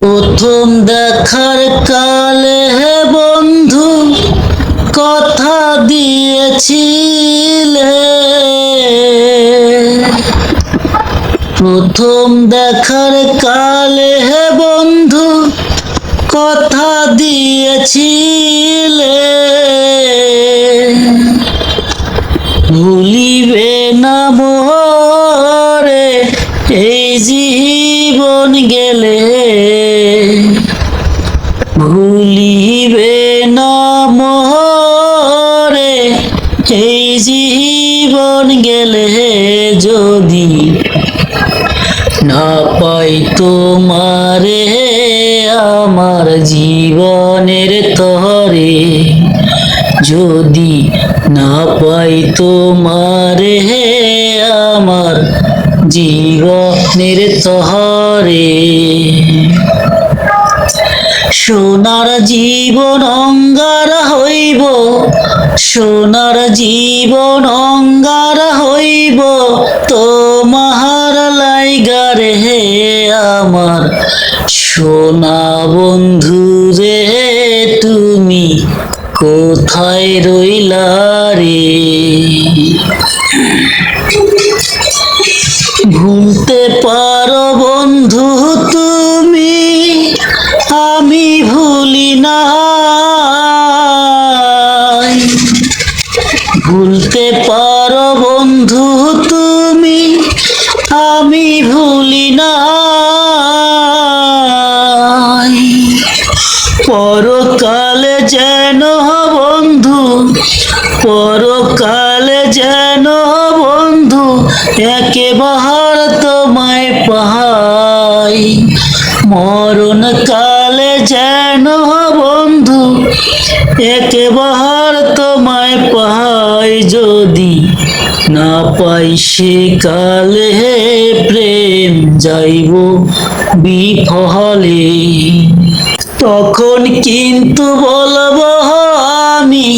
প্রথম দেখার কালে হে বন্ধু, কথা দিয়েছিলে। প্রথম দেখার কালে হে বন্ধু, কথা দিয়েছিলে। ভুলিবে না মোরে, এই জীবন গেলে ভুলিবে না মোরে এই জীবন গেলে যদি না পাই তোমারে, আমার জীবনের তরে, যদি না পাই তোমারে, আমার জীবনের তহরে সোনার জীবন অঙ্গার হইব, সোনার জীবন অঙ্গার হইব তোমার লাইগারে হে আমার। সোনা বন্ধু রে তুমি কোথায় রইলা রে? ভুলতে আমি ভুলি না পরকালে যেন বন্ধু, পরকালে যেন বন্ধু একেবার তোমায় পাই। মরণ কালে যেন বন্ধু একেবার তোমায় পাই যদি না পাই সে কালে প্রেম, যাইব বিফলে। তখন কিন্তু বলব আমি,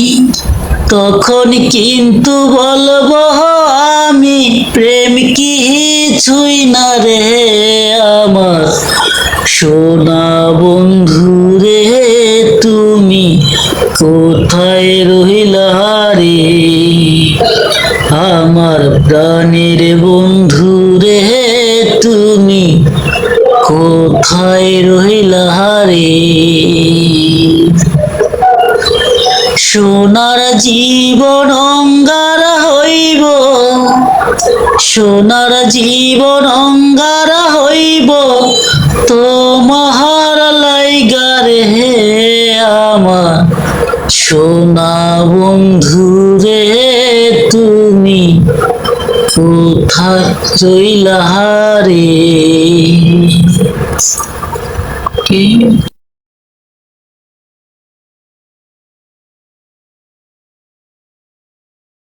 তখন কিন্তু বলব আমি, প্রেম কিছুই না রে আমার। সোনা বন্ধু রে, তুমি কোথায় রহিলা? আমার প্রাণের বন্ধু রে, তুমি কোথায় রহিলা হারে? সোনার জীবন অঙ্গার হইব, সোনার জীবন অঙ্গার হইব তোমার সোনা বন্ধু রে তুমি কোথায় রইলা রে